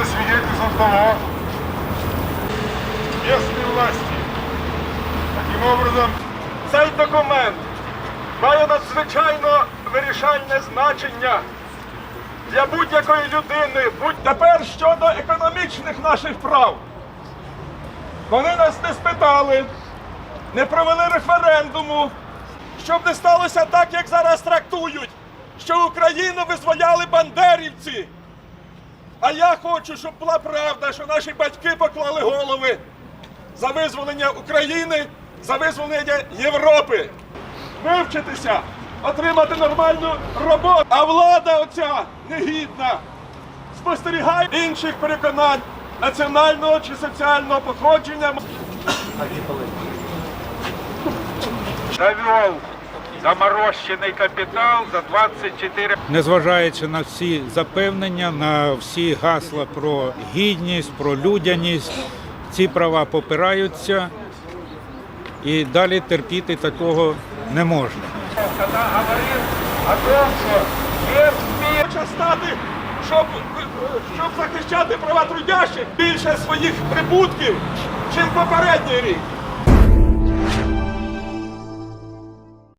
является свидетельством того, местные власти. Таким образом, цей документ має надзвичайно вирішальне значення для будь-якої людини, будь тепер щодо економічних наших прав. Вони нас не спитали, не провели референдуму, щоб не сталося так, як зараз трактують, що Україну визволяли бандерівці. А я хочу, щоб була правда, що наші батьки поклали голови за визволення України, за визволення Європи. Вивчитися, отримати нормальну роботу. А влада оця негідна спостерігає інших переконань національного чи соціального походження. довел замороженный капитал за 24 незважаючи на всі запевнення, на всі гасла про гідність, про людяність, ці права попираються і далі терпіти такого не можна. Когда говорил о том, что не в Хоче стати, щоб, щоб захищати права трудящих більше своїх прибутків, чим попередній рік.